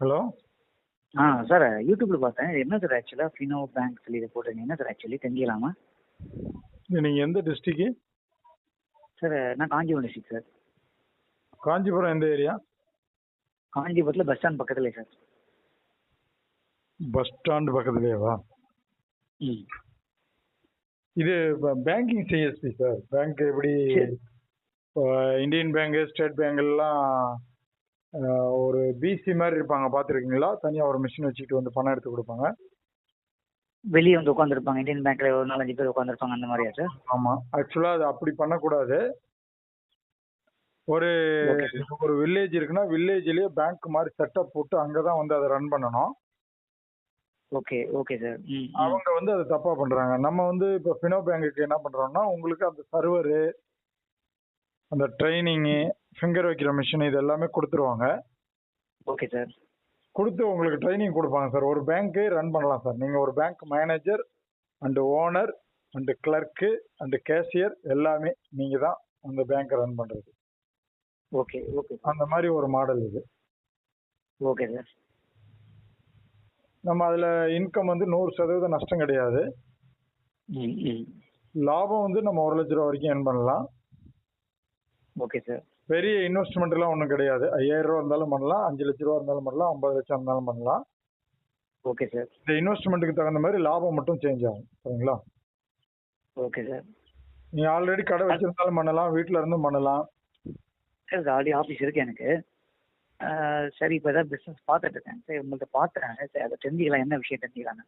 Hello? ஆ sir யூடியூப்ல பார்த்தேன். என்ன சார் ஆக்சுவலாக ஃபினோ பேங்க் சொல்லி இதை போட்டிருந்தீங்க என்ன சார் ஆக்சுவலி தெரிஞ்சுக்கலாமா? நீங்கள் எந்த டிஸ்ட்ரிக்கு சார் நான் காஞ்சிபுரம் டிஸ்ட்ரிக்ட் சார். காஞ்சிபுரம் எந்த ஏரியா காஞ்சிபுரத்தில் பஸ் ஸ்டாண்ட் பக்கத்துலேயே சார். பஸ் ஸ்டாண்டு பக்கத்துலேயேவா? ம். இது பேங்கிங் சிஎஸ்பி சார். பேங்க் எப்படி? இந்தியன் பேங்கு ஸ்டேட் பேங்க் எல்லாம் ஒரு பிசி மாதிரி இருப்பாங்க பார்த்துருக்கீங்களா? தனியாக ஒரு மிஷின் வச்சுக்கிட்டு வந்து பணம் எடுத்து கொடுப்பாங்க. வெளியே வந்து உட்காந்துருப்பாங்க இந்தியன் பேங்க்கில் ஒரு நாலஞ்சு பேர் உட்காந்துருப்பாங்க அந்த மாதிரியா சார் ஆமாம் ஆக்சுவலாக அது அப்படி பண்ணக்கூடாது. ஒரு. ஒரு வில்லேஜ் இருக்குன்னா வில்லேஜ்லேயே பேங்க் மாதிரி செட்டப் போட்டு அங்கே தான் வந்து அதை ரன் பண்ணணும். Okay okay sir. அவங்க வந்து அதை தப்பா பண்றாங்க. நம்ம வந்து இப்போ ஃபினோ பேங்குக்கு என்ன பண்றோம்னா உங்களுக்கு அந்த சர்வரு அந்த ட்ரைனிங்கு ஃபிங்கர் வைக்கிற மிஷின் இது எல்லாமே கொடுத்துருவாங்க. ஓகே சார் கொடுத்து உங்களுக்கு ட்ரைனிங் கொடுப்பாங்க சார் ஒரு பேங்க்கே ரன் பண்ணலாம் சார் நீங்க ஒரு bank manager and owner and clerk and cashier எல்லாமே நீங்க தான் அந்த பேங்க்கை ரன் பண்றது. ஓகே ஓகே அந்த மாதிரி ஒரு மாடல் இது. ஓகே சார் நம்ம அதுல இன்கம் வந்து நூறு சதவீதம் நஷ்டம் கிடையாது. லாபம் வந்து நம்ம ஒரு லட்ச ரூபா வரைக்கும் earn பண்ணலாம். ஓகே சார் பெரிய இன்வெஸ்ட்மெண்ட் எல்லாம் ஒன்றும் கிடையாது. ஐயாயிரம் ரூபா இருந்தாலும் பண்ணலாம். அஞ்சு லட்ச ரூபா இருந்தாலும் பண்ணலாம். ஐம்பது லட்சம் இருந்தாலும் பண்ணலாம். ஓகே சார் இந்த இன்வெஸ்ட்மெண்ட்டுக்கு தகுந்த மாதிரி லாபம் மட்டும் சேஞ்ச் ஆகும். சரிங்களா? ஓகே சார் நீ ஆல்ரெடி கடை வச்சிருந்தாலும் பண்ணலாம். வீட்டில் இருந்தும் பண்ணலாம். சார் ஆல்ரெடி ஆஃபீஸ் இருக்கு எனக்கு. சரி இப்போ ஏதாவது பிஸ்னஸ் பார்த்துட்டு இருக்கேன். சரி உங்கள்கிட்ட பார்த்தேன் சரி அதை தெரிஞ்சுக்கலாம். என்ன விஷயம் தெரிஞ்சுக்கலாங்க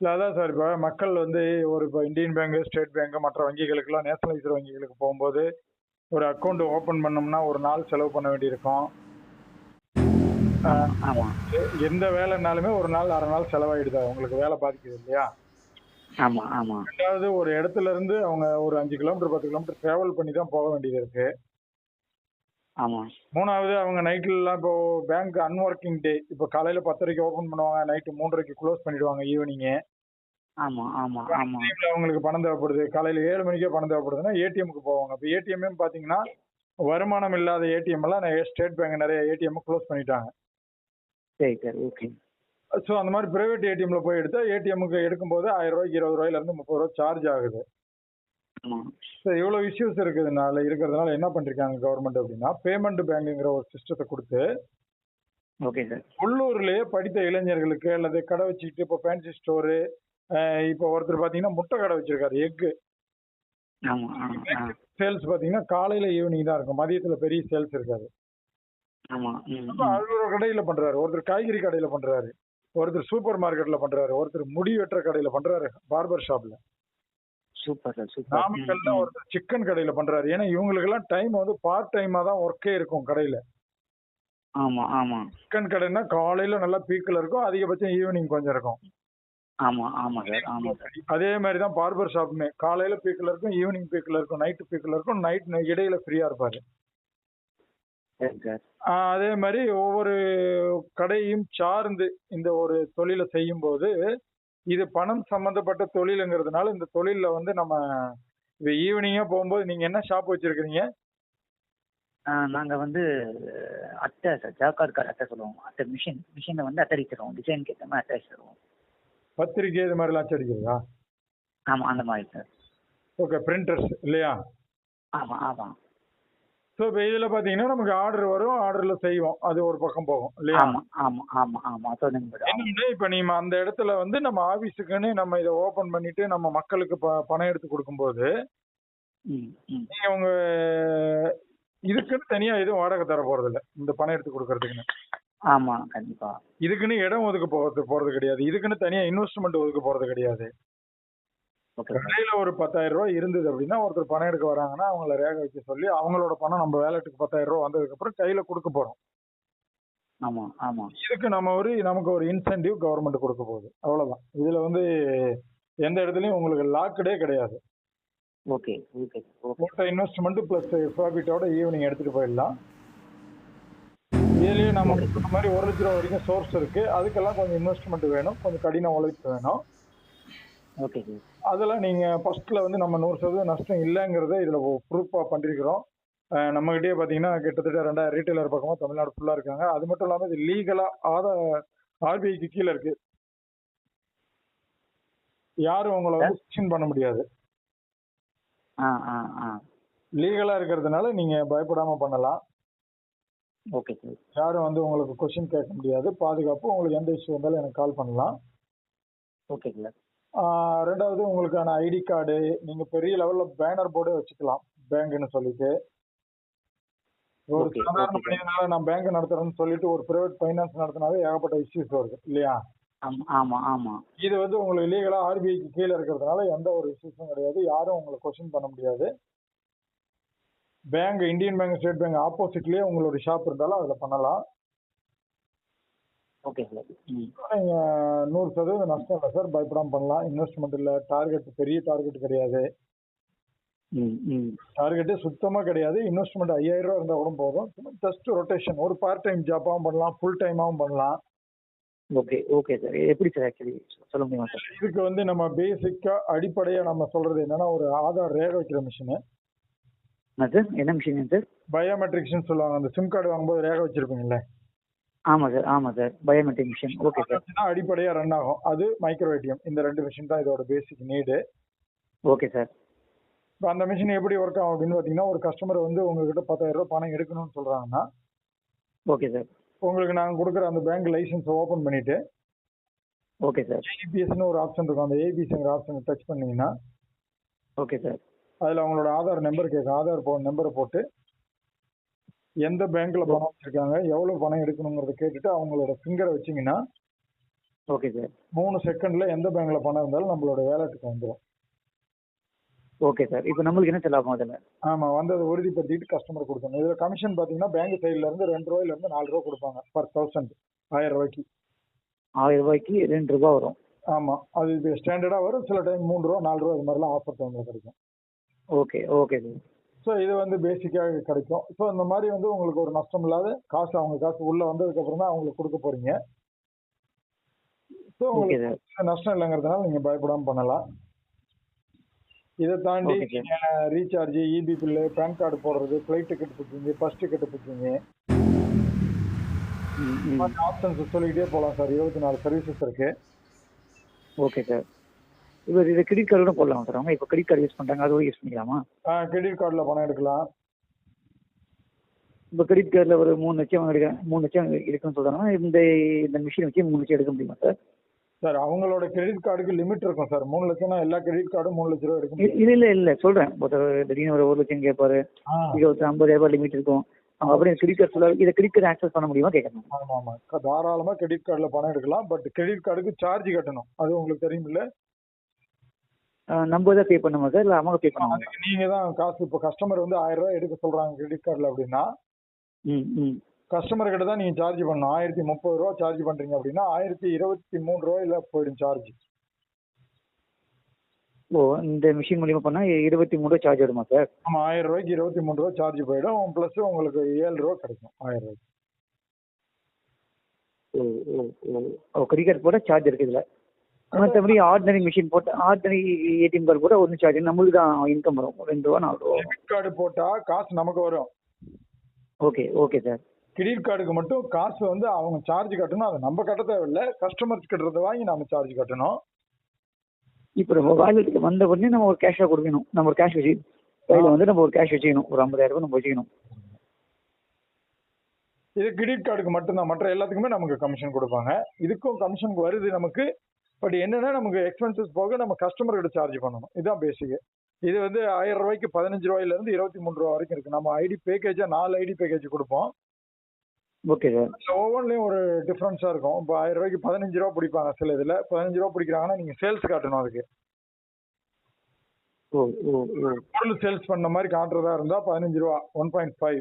இல்லை அதான் சார் இப்போ மக்கள் வந்து ஒரு இப்போ இந்தியன் பேங்க் ஸ்டேட் பேங்க் மற்ற வங்கிகளுக்கெல்லாம் நேஷனலைஸ்டு வங்கிகளுக்கு போகும்போது ஒரு அக்கௌண்ட் ஓப்பன் பண்ணோம்னா ஒரு நாள் செலவு பண்ண வேண்டியிருக்கும். ஆமாம் எந்த வேலைனாலுமே ஒரு நாள் அரை நாள் செலவாயிடுதா. உங்களுக்கு வேலை பாதிக்குது இல்லையா? ஆமாம் ரெண்டாவது ஒரு இடத்துல இருந்து அவங்க ஒரு அஞ்சு கிலோமீட்டர் பத்து கிலோமீட்டர் டிராவல் பண்ணி தான் போக வேண்டியது இருக்கு. ஆமாம் மூணாவது அவங்க நைட்லலாம் இப்போ பேங்க் அன்ஒர்க்கிங் டே இப்போ காலையில் பத்தரைக்கு ஓப்பன் பண்ணுவாங்க நைட்டு மூன்றரைக்கு க்ளோஸ் பண்ணிடுவாங்க ஈவினிங்கு ஆமாம் ஆமாம் டைம்ல அவங்களுக்கு பணம் தேவைப்படுது. காலையில் ஏழு மணிக்கே பணம் தேவைப்படுதுன்னா ஏடிஎம்க்கு போவாங்க. இப்போ ஏடிஎம் பார்த்தீங்கன்னா வருமானம் இல்லாத ஏடிஎம் எல்லாம் ஸ்டேட் பேங்க் நிறைய ஏடிஎம் க்ளோஸ் பண்ணிட்டாங்க. சரி சார் ஓகே. ஸோ அந்த மாதிரி பிரைவேட் ஏடிஎம்ல போய் எடுத்தா ஏடிஎம்க்கு எடுக்கும்போது ஆயிரம் ரூபாய்க்கு இருபது ரூபாயில இருந்து முப்பது ரூபா சார்ஜ் ஆகுது ஸோ இவ்வளோ இஷ்யூஸ் இருக்குதுனால இருக்கிறதுனால என்ன பண்ணிருக்காங்க கவர்மெண்ட் அப்படின்னா பேமெண்ட் பேங்குங்கிற ஒரு சிஸ்டத்தை கொடுத்து ஓகே சார். உள்ளூர்லயே படித்த இளைஞர்களுக்கு அல்லது கடை வச்சுக்கிட்டு இப்போ ஃபேன்சி ஸ்டோரு இப்போ ஒருத்தர் பார்த்தீங்கன்னா முட்டை கடை வச்சிருக்காரு எக்கு. சேல்ஸ் பார்த்தீங்கன்னா காலையில ஈவினிங் தான் இருக்கும் மதியத்துல பெரிய சேல்ஸ் இருக்காது. ம். அவர் ஒரு கடையில பண்றாரு ஒருத்தர் காய்கறி கடையில பண்றாரு ஒருத்தர் சூப்பர் மார்க்கெட்ல பண்றாரு ஒருத்தர் முடி வெட்டுற கடையில பண்றாரு பார்பர் ம், நாமக்கல்ல. ஒருத்தர் சிக்கன் கடையில பண்றாரு ஏன்னா இவங்களுக்கு எல்லாம் டைம் வந்து பார்ட் டைமா தான் ஒர்க்கே இருக்கும் கடையில. ஆமாம் ஆமாம் சிக்கன் கடைன்னா காலையில நல்லா பீக்கில் இருக்கும் அதிகபட்சம் ஈவினிங் கொஞ்சம் இருக்கும். ஆமாம் ஆமாம் சார் ஆமாம் சார் அதே மாதிரி தான் பார்பர் ஷாப்புமே காலையில பீக்கில் இருக்கும் ஈவினிங் பீக்கில் இருக்கும் நைட்டு பீக்கில் இருக்கும் நைட் இடையில ஃப்ரீயா இருப்பாரு. அதே மாதிரி ஒவ்வொரு கடையும் சார்ந்து இந்த ஒரு தொழிலை செய்யும்போது இது பணம் சம்பந்தப்பட்ட தொழிலுங்கிறதுனால இந்த தொழில்ல வந்து நம்ம ஈவினிங்கா போகும்போது நீங்க என்ன ஷாப் வச்சிருக்கீங்க நாங்கள் வந்து அட்டை சார் ஜாக்கார்ட் கார்டு அட்டை சொல்லுவோம். அட்டை மிஷின் மிஷினில் வந்து அட்டை அடிச்சிடுவோம் டிசைனுக்கு ஏற்ற மாதிரி அட்டை பத்திரிக்கை இது மாதிரிலாம் அச்சடிக்கிறதா? ஆமாம் அந்த மாதிரி சார். ஓகே பிரிண்டர்ஸ் இல்லையா? ஆமாம் ஆமாம் ஸோ இப்போ இதில் பார்த்தீங்கன்னா நமக்கு ஆர்டர் வரும் ஆர்டரில் செய்வோம். அது ஒரு பக்கம் போகும் இல்லையா? ஆமாம் ஆமாம் ஆமாம் ஆமாம் சொல்லுங்க என்னன்னு இப்போ நீங்க அந்த இடத்துல வந்து நம்ம ஆபீஸுக்குன்னு நம்ம இதை ஓபன் பண்ணிட்டு நம்ம மக்களுக்கு ப- பணம் எடுத்து கொடுக்கும்போது ம் ம். நீங்க உங்க இதுக்குன்னு தனியா எதுவும் வாடகை தர போறது இல்ல இந்த பணம் எடுத்து கொடுக்கறதுக்குன்னு. ஆமாம் கண்டிப்பாக இதுக்குன்னு இடம் ஒதுக்க போறது போறது கிடையாது. இதுக்குன்னு தனியா இன்வெஸ்ட்மெண்ட் ஒதுக்க போறது கிடையாது. கடையில ஒரு பத்தாயிரம் ரூபாய் இருந்தது அப்படின்னா ஒருத்தர் பணம் எடுக்க வராங்கன்னா அவங்கள ரேக வைக்க சொல்லி அவங்களோட பணம் நம்ம வேலெட்டுக்கு பத்தாயிரம் ரூபாய் வந்ததுக்கு அப்புறம் கையில கொடுக்க போறோம். ஆமாம் ஆமாம் இதுக்கு நம்ம ஒரு நமக்கு ஒரு இன்சென்டிவ் கவர்மெண்ட் கொடுக்க போகுது. அவ்வளவுதான். இதுல வந்து எந்த இடத்துலயும் உங்களுக்கு லாக்கடே கிடையாது. ஓகே ஓகே ஓகே போட்ட இன்வெஸ்ட்மெண்ட் பிளஸ் ப்ராஃபிட்டோட ஈவினிங் எடுத்துட்டு போயிடலாம். இதுலயே நம்ம சொன்ன மாதிரி ஒரு லட்ச ரூபா வரைக்கும் சோர்ஸ் இருக்கு. அதுக்கெல்லாம் கொஞ்சம் இன்வெஸ்ட்மெண்ட் வேணும். கொஞ்சம் கடின உழைப்பு வேணும். ஓகே சார் அதெல்லாம் நீங்க ஃபர்ஸ்ட்ல வந்து நம்ம நூறு சதவீதம் நஷ்டம் இல்லைங்கிறத இதுல ப்ரூஃபா பண்ணிருக்கிறோம். அஹ் நம்மகிட்டயே பாத்தீங்கன்னா கிட்டத்தட்ட ரெண்டாயிரம் ரீட்டைலர் பக்கமா தமிழ்நாடு ஃபுல்லா இருக்காங்க. அது மட்டும் இல்லாம இது லீகலா ஆத ஆர்பிஐக்கு கீழே இருக்கு. யாரும் உங்களை வந்து கொஸ்டின் பண்ண முடியாது. ஆ ஆ ஆ. லீகலா இருக்கிறதுனால நீங்க பயப்படாம பண்ணலாம். ஓகே சார் யாரும் வந்து உங்களுக்கு கொஸ்டின் கேட்க முடியாது. பாதுகாப்பு. உங்களுக்கு எந்த இஷ்யூ வந்தாலும் எனக்கு கால் பண்ணலாம். ஓகே சார் ரெண்டாவது உங்களுக்கான ஐடி கார்டு நீங்க பெரிய லெவல்ல பேனர் போர்டே வச்சுக்கலாம். பேங்க்னு சொல்லிட்டு. ஒரு சாதாரண. மனிதனால நான் பேங்க் நடத்துறேன்னு சொல்லிட்டு ஒரு பிரைவேட் ஃபைனான்ஸ் நடத்தினாவே ஏகப்பட்ட இஷ்யூஸ் வருது இல்லையா? ஆமா ஆமா ஆமா. இது வந்து உங்களுக்கு லீகலா ஆர்பிஐக்கு கீழே இருக்கிறதுனால எந்த ஒரு இஷ்யூஸும் கிடையாது. யாரும் உங்களை கொஸ்டின் பண்ண முடியாது. Bank Indian bank State Bank ஆப்போசிட்லயே உங்களோட ஷாப் இருந்தாலும் அதுல பண்ணலாம். Okay sir. ம். நீங்க நூறு சதவீதம் நஷ்டம் இல்லை சார். பயப்படாம பண்ணலாம். இன்வெஸ்ட்மெண்ட் இல்ல. டார்கெட் பெரிய டார்கெட் கிடையாது. டார்கெட்டே சுத்தமா கிடையாது. இன்வெஸ்ட்மெண்ட் ஐயாயிரம் ரூபா இருந்தா கூட போதும். ஜஸ்ட் ரொட்டேஷன் ஒரு பார்ட் டைம் ஜாப்பாவும் பண்ணலாம். ஃபுல் டைமாவும் பண்ணலாம். Okay okay sir. எப்படி சார் ஆக்சுவலி சொல்ல முடியுமா சார்? இதுக்கு வந்து நம்ம பேசிக்கா அடிப்படையா நம்ம சொல்றது என்னன்னா ஒரு ஆதார் ரேக வைக்கிற மிஷின் சார்? என்ன மிஷின் சார்? பயோமெட்ரிக்ஸ்னு சொல்லுவாங்க. அந்த சிம் கார்டு வாங்கும்போது ரேக வச்சிருப்பீங்கல்ல? ஆமாம் சார் ஆமாம் sir. Biometric machine okay sir. அடிப்படையா ரன் ஆகும். அது மைக்ரோ ஏடிஎம் இந்த ரெண்டு மிஷின் தான் இதோட பேசிக் நீடு ஓகே சார். இப்போ அந்த மிஷின் எப்படி ஒர்க் ஆகும் அப்படின்னு பார்த்தீங்கன்னா ஒரு கஸ்டமர் வந்து உங்ககிட்ட பத்தாயிரம் ரூபாய் பணம் எடுக்கணும்னு சொல்றாங்கன்னா ஓகே சார். உங்களுக்கு நாங்கள் கொடுக்குற அந்த பேங்க் லைசன்ஸை ஓப்பன் பண்ணிட்டு ஓகே சார். ஏபிஎஸ்னு ஒரு ஆப்ஷன் இருக்கும். அந்த ஏபிஎஸ்ங்கிற ஆப்ஷனை டச் பண்ணீங்கன்னா ஓகே சார். அதில் அவங்களோட ஆதார் நம்பர் கேட்கும் ஆதார் போ நம்பரை போட்டு எந்த பேங்க்ல பணம் வச்சிருக்காங்க எவ்வளவு பணம் எடுக்கணுங்கிறத கேட்டுட்டு அவங்களோட ஃபிங்கரை வச்சீங்கன்னா ஓகே சார் மூணு செகண்ட்ல எந்த பேங்க்ல பணம் இருந்தாலும் நம்மளோட வேலெட்டுக்கு வந்துடும் ஓகே சார் இப்போ நம்மளுக்கு என்ன சார் லாபம் அதில்? ஆமா வந்ததை உறுதிப்படுத்திட்டு கஸ்டமர் கொடுத்தாங்க இதுல கமிஷன் பாத்தீங்கன்னா பேங்க் சைடுல இருந்து ரெண்டு ரூபாயில இருந்து நாலு ரூபா கொடுப்பாங்க பர் தௌசண்ட் ஆயிரம் ரூபாய்க்கு. ஆயிரம் ரூபாய்க்கு ரெண்டு ரூபா வரும். ஆமா அது இது ஸ்டாண்டர்டா வரும். சில டைம் மூணு ரூபா நாலு ரூபா இது மாதிரிலாம் ஆஃபர் டைம்ல கிடைக்கும். Okay okay sir. ஸோ இது வந்து பேசிக்காக கிடைக்கும். ஸோ இந்த மாதிரி வந்து உங்களுக்கு ஒரு நஷ்டம் இல்லாத காசு அவங்க காசு உள்ள வந்ததுக்கு அப்புறம் தான் அவங்களுக்கு கொடுக்க போறீங்க. ஸோ உங்களுக்கு நஷ்டம் இல்லைங்கிறதுனால நீங்க பயப்படாம பண்ணலாம். இதை தாண்டி recharge EB bill pan card போடுறது flight ticket booking first ticket booking options சொல்லிக்கிட்டே போகலாம் சார். இருபத்தி நாலு சர்வீசஸ் இருக்கு. Okay sir. இப்போ இது கிரெடிட் கார்டு கூட போடலாம் சார் அவங்க இப்போ கிரெடிட் கார்டு யூஸ் பண்ணுறாங்க அதோட யூஸ் பண்ணிக்கலாமா கிரெடிட் கார்டில் பணம் எடுக்கலாம் இப்போ கிரெடிட் கார்டில் ஒரு மூணு லட்சம் எடுக்க மூணு லட்சம் இருக்குன்னு சொல்கிறாங்கன்னா இந்த இந்த மிஷின் வச்சு மூணு லட்சம் எடுக்க முடியுமா சார் சார் அவங்களோட கிரெடிட் கார்டுக்கு லிமிட் இருக்கும் சார் மூணு லட்சம்னா எல்லா கிரெடிட் கார்டும் மூணு லட்ச ரூபா எடுக்க முடியும் இல்லை இல்லை இல்லை சொல்கிறேன் ஒருத்தர் திடீர்னு ஒரு ஒரு லட்சம் கேட்பாரு இது ஒருத்தர் ஐம்பதாயிரம் ரூபாய் லிமிட் இருக்கும் அவங்க அப்படியே கிரெடிட் கார்டு சொல்லுவாங்க இதை கிரெடிட் கார்டு ஆக்சஸ் பண்ண முடியுமா கேட்கணும் ஆமா ஆமா தாராளமா கிரெடிட் கார்டில் பணம் எடுக்கலாம் பட் கிரெடிட் கார்டுக்கு சார்ஜ் கட்டணும் அது உங்களுக்கு தெரியுமில்ல நம்ம தான் பே பண்ணுமா சார் இல்லை அவங்க பே பண்ணுவாங்க நீங்க தான் காசு இப்போ கஸ்டமர் வந்து ஆயிரம் ரூபாய் எடுக்க சொல்றாங்க கிரெடிட் கார்டில் அப்படின்னா ம் ம். கஸ்டமர் கிட்ட தான் நீங்க சார்ஜ் பண்ணணும். ஆயிரத்தி முப்பது ரூபா சார்ஜ் பண்றீங்க அப்படின்னா ஆயிரத்தி இருபத்தி மூணு ரூபாயில போயிடும் சார்ஜ் ஓ இந்த மிஷின் மூலியமா பண்ணால் இருபத்தி மூணு ரூபா சார்ஜ் வருமா சார் ஆமா ஆயிரம் ரூபாய்க்கு இருபத்தி மூணு ரூபா சார்ஜ் போயிடும். ப்ளஸ் உங்களுக்கு ஏழு ரூபா கிடைக்கும் ஆயிரம் ரூபாய்க்கு. ஓ ஓ ஓ. கார்டு போட்டால் சார்ஜ் இருக்குது இதில். மற்றபடி ஆர்டினரி மிஷின் போட்டு ஆர்டினரி ஏடிஎம் கார்டு போட்டால் ஒன்றும் சார்ஜ் நம்மளுக்கு தான் இன்கம் வரும். ரெண்டு ரூபா நாலு ரூபா டெபிட் கார்டு போட்டா காசு நமக்கு வரும். ஓகே ஓகே சார் கிரெடிட் கார்டுக்கு மட்டும் காசு வந்து அவங்க சார்ஜ் கட்டணும். அதை நம்ம கட்ட தேவையில்ல. கஸ்டமர்ஸ் கட்டுறத வாங்கி நம்ம சார்ஜ் கட்டணும். இப்போ நம்ம வாலெட்டுக்கு வந்த உடனே நம்ம ஒரு கேஷாக கொடுக்கணும். நம்ம ஒரு கேஷ் வச்சு கையில் வந்து நம்ம ஒரு கேஷ் வச்சுக்கணும். ஒரு ஐம்பதாயிரம் ரூபாய் நம்ம வச்சுக்கணும். இது கிரெடிட் கார்டுக்கு மட்டும்தான். மற்ற எல்லாத்துக்குமே நமக்கு கமிஷன் கொடுப்பாங்க. இதுக்கும் கமிஷன் வருது நமக்கு பட் என்னன்னா நமக்கு எக்ஸ்பென்சஸ் போக நம்ம கஸ்டமர் கிட்ட சார்ஜ் பண்ணணும். இதுதான் பேசிக் இது வந்து ஆயிரம் ரூபாய்க்கு பதினஞ்சு ரூபாயில இருந்து இருபத்தி மூணு ரூபா வரைக்கும் இருக்கு. நம்ம ஐடி பேக்கேஜா நாலு ஐடி பேக்கேஜ் கொடுப்போம். ஓகே சார் ஒவ்வொன்றிலையும் ஒரு டிஃப்ரென்ஸா இருக்கும். இப்போ ஆயிரம் ரூபாய்க்கு பதினஞ்சு ரூபா பிடிப்பாங்க சில இதுல. பதினஞ்சு ரூபா பிடிக்கிறாங்கன்னா நீங்க சேல்ஸ் காட்டணும் அதுக்கு. ஓ ஓ ஓ. பொருள் சேல்ஸ் பண்ண மாதிரி காட்டுறதா இருந்தா பதினஞ்சு ரூபா ஒன் பாயிண்ட் ஃபைவ்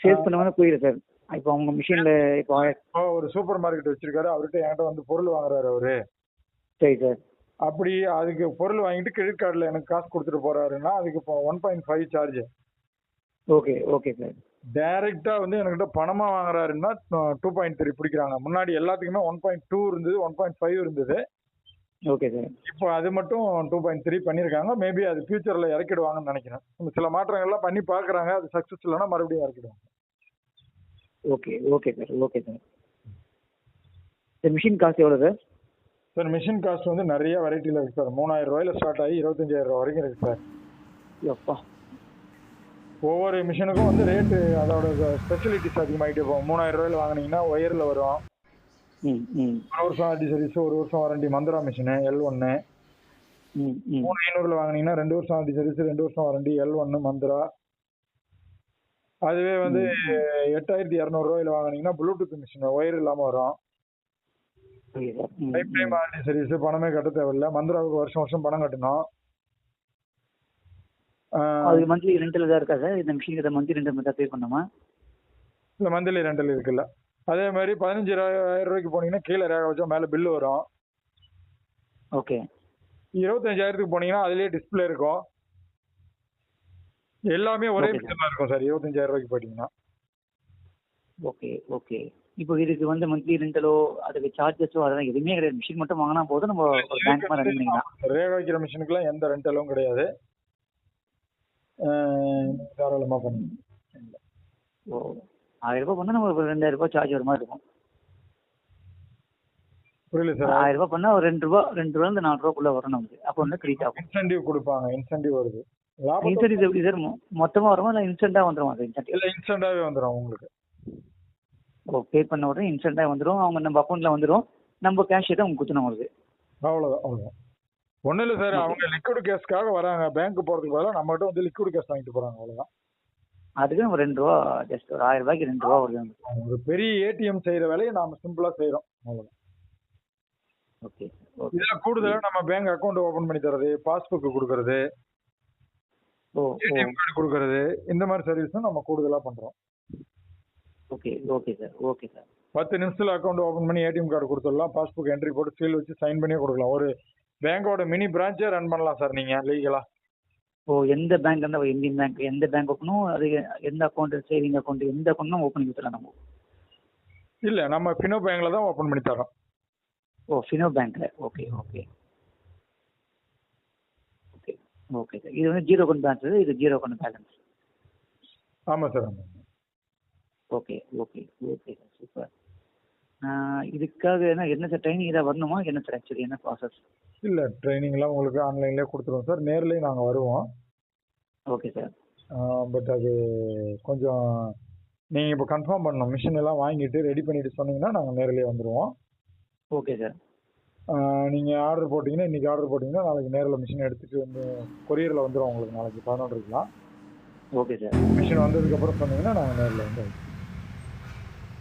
சேல்ஸ் பண்ணவொடனே புரியுது சார் இப்போ அவங்க மிஷினில் இப்போ ஒரு சூப்பர் மார்க்கெட் வச்சிருக்காரு. அவர்கிட்ட என்கிட்ட வந்து பொருள் வாங்குறாரு அவரு. சரி சார். அப்படி அதுக்கு பொருள் வாங்கிட்டு கிரெடிட் கார்டில் எனக்கு காசு கொடுத்துட்டு போறாருன்னா அதுக்கு இப்போ one point five charge okay okay sir. டைரக்டா வந்து என்கிட்ட பணமா வாங்குறாருன்னா டூ பாயிண்ட் த்ரீ பிடிக்கிறாங்க. முன்னாடி எல்லாத்துக்குமே ஒன் பாயிண்ட் டூ இருந்தது ஒன் பாயிண்ட் ஃபைவ் இருந்தது. Okay sir. இப்போ அது மட்டும் டூ பாயிண்ட் த்ரீ பண்ணியிருக்காங்க மேபி அது ஃபியூச்சரில் இறக்கிடுவாங்கன்னு நினைக்கிறேன். சில மாற்றங்கள்லாம் பண்ணி பார்க்குறாங்க. அது சக்ஸஸ் இல்லைன்னா மறுபடியும் இறக்கிடுவாங்க. Okay okay sir okay sir sir machine காசு எவ்வளோ சார் சார் மிஷின் காஸ்ட் வந்து நிறைய வெரைட்டியில் இருக்குது சார் மூணாயிரம் ரூபாயில ஸ்டார்ட் ஆகி இருபத்தஞ்சாயிரம் ரூபா வரைக்கும் இருக்குது சார் அப்பா ஒவ்வொரு மிஷினுக்கும் வந்து ரேட்டு அதோட ஸ்பெஷலிட்டிஸ் அதிகமாகிட்டே போகும். மூணாயிரம் ரூபாயில வாங்குனீங்கன்னா ஒயரில் வரும். ம் ஒரு வருஷம் ஆர்டி சர்வீஸ் ஒரு வருஷம் வாரண்டி மந்திரா மிஷினு எல் ஒன்று மூணு ஐநூறுல வாங்குனீங்கன்னா ரெண்டு வருஷம் ஆர்டி சர்வீஸ் ரெண்டு வருஷம் வாரண்டி எல் ஒன்று மந்திரா. அதுவே வந்து எட்டாயிரத்தி இரநூறுவாயில வாங்குனீங்கன்னா ப்ளூடூத் மிஷின் ஒயர் இல்லாமல் வரும். லைஃப் டைம் சர்வீஸ் பணமே கட்ட தேவையில்ல. மந்திராவுக்கு வருஷம் வருஷம் பணம் கட்டணும். அது மந்த்லி ரெண்டில் தான் இருக்கா சார்? இந்த மிஷினுக்கு இதை மந்த்லி ரெண்டு மட்டும் பே பண்ணுமா இல்லை மந்த்லி ரெண்டல் இருக்குல்ல. அதே மாதிரி பதினஞ்சாயிரம் ரூபாய்க்கு போனீங்கன்னா கீழே ரேக வச்சா மேலே பில்லு வரும். ஓகே. இருபத்தஞ்சாயிரத்துக்கு போனீங்கன்னா அதுலயே டிஸ்பிளே இருக்கும். எல்லாமே ஒரே. மிஷின் இருக்கும் சார் இருபத்தஞ்சாயிரம் ரூபாய்க்கு போயிட்டீங்கன்னா ஓகே ஓகே இப்போ இதுக்கு வந்து மந்த்லி ரெண்டலோ அதுக்கு சார்ஜஸோ அதெல்லாம் எதுவுமே கிடையாது. மிஷின் மட்டும் வாங்கினா போதும். நம்ம ஒரு பேங்க் மாதிரி ரன் பண்ணிக்கலாம். ரேக வைக்கிற மிஷினுக்குலாம் எந்த ரெண்டலும் கிடையாது. அஹ் தாராளமா பண்ணுங்க. ஓ ஆயிரம் ரூபாய் பண்ணால் நம்ம ஒரு ரெண்டாயிரம் ரூபாய் சார்ஜ் வர மாதிரி இருக்கும். புரியல சார் ஆயிரம் ரூபாய் பண்ணால் ஒரு ரெண்டு ரூபா ரெண்டு ரூபா இருந்து நாலு ரூபாக்குள்ள வரும் நமக்கு. அப்போ வந்து கிரெடிட் ஆகும். இன்சென்டிவ் கொடுப்பாங்க இன்சென்டிவ் வருது. லாபம் இன்சென்டிவ் எப்படி சார் மொத்தமாக வருமா இல்லை இன்ஸ்டண்ட்டாக வந்துடும் அது இன்சென்டிவ் இல்ல இன்ஸ்டன்டாவே வந்துடும் உங்களுக்கு. ஓ பே பண்ண உடனே இன்ஸ்டண்ட்டாக வந்துடும் அவங்க நம்ம அக்கௌண்ட்டில் வந்துடும் நம்ம கேஷ் தான் அவங்க கொடுத்துணும் அவங்களுக்கு அவ்வளவுதான் அவ்வளவுதான். ஒண்ணும் இல்ல சார் அவங்க லிக்விட் கேஷ்க்காக வராங்க. பேங்க் போறதுக்கு பதிலா நம்ம கிட்ட வந்து லிக்விட் கேஷ் வாங்கிட்டு போறாங்க அவ்வளவுதான். அதுக்கு நம்ம ரெண்டு ரூபா ஜஸ்ட் ஒரு ஆயிரம் ரூபாய்க்கு ரெண்டு ரூபா வருது ஒரு பெரிய ஏடிஎம் செய்யற வேலையை நாம சிம்பிளா செய்யறோம் அவ்வளவுதான். ஓகே ஓகே இதுல கூடுதலா நம்ம பேங்க் அக்கௌண்ட் ஓபன் பண்ணி தரது பாஸ்புக் கொடுக்கறது ஏடிஎம் கார்டு கொடுக்கறது இந்த மாதிரி சர்வீஸும் நம்ம கூடுதலா பண்றோம். Okay okay sir okay sir பத்து நிமிஷத்துல அக்கௌண்ட் ஓபன் பண்ணி ஏடிஎம் கார்டு கொடுத்துடலாம். பாஸ்புக் என்ட்ரி போட்டு சீல் வச்சு சைன் பண்ணி கொடுக்கலாம். ஒரு பேங்கோட மினி பிரான்ச்சே ரன் பண்ணலாம் சார் நீங்க லீகலா ஓ எந்த பேங்க் இருந்தால் இந்தியன் பேங்க் எந்த பேங்க் ஓப்பனும் அது எந்த அக்கௌண்ட் சேவிங் அக்கௌண்ட் எந்த அக்கௌண்ட்டும் ஓப்பன் பண்ணி கொடுத்துலாம் நம்ம. இல்ல நம்ம பினோ பேங்க்ல தான் ஓபன் பண்ணி தரோம். ஓ ஃபினோ பேங்க்ல ஓகே ஓகே ஓகே சார் இது வந்து ஜீரோ அக்கௌண்ட் பேலன்ஸ் இது ஜீரோ அக்கௌண்ட் பேலன்ஸ் ஆமா சார் ஆமா. Okay okay okay sir super இதுக்காக என்ன என்ன சார் ட்ரைனிங் ஏதாவது வரணுமா? என்ன சார் ஆக்சுவலி என்ன ப்ராசஸ் இல்ல ட்ரைனிங் எல்லாம் உங்களுக்கு ஆன்லைன்லயே கொடுத்துருவோம் சார் நேர்லயே நாங்க வருவோம். ஓகே சார் பட் அது கொஞ்சம் நீங்க இப்போ கன்ஃபார்ம் பண்ணணும். மிஷின் எல்லாம் வாங்கிட்டு ரெடி பண்ணிட்டு சொன்னீங்கன்னா நாங்க நேர்லயே வந்துருவோம். ஓகே சார் ஆஹ் நீங்க ஆர்டர் போட்டீங்கன்னா இன்னைக்கு ஆர்டர் போட்டீங்கன்னா நாளைக்கு நேரில் மிஷின் எடுத்துட்டு வந்து கொரியர்ல வந்துரும் உங்களுக்கு நாளைக்கு பதினொன்றுக்குலாம் ஓகே சார் மிஷின் வந்ததுக்கு அப்புறம் சொன்னீங்கன்னா நாங்க நேர்ல வந்து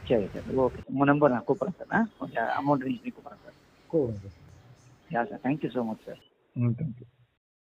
சரி சார். ஓகே சார் உங்கள் நம்பர் நான் கூப்பிட்றேன் சார் ஆ? கொஞ்சம் அமௌண்ட் ரீச் பண்ணி கூப்பிட்றேன் சார் கூப்பிடுங்க sir yeah sir thank you so much sir ம் தேங்க்யூ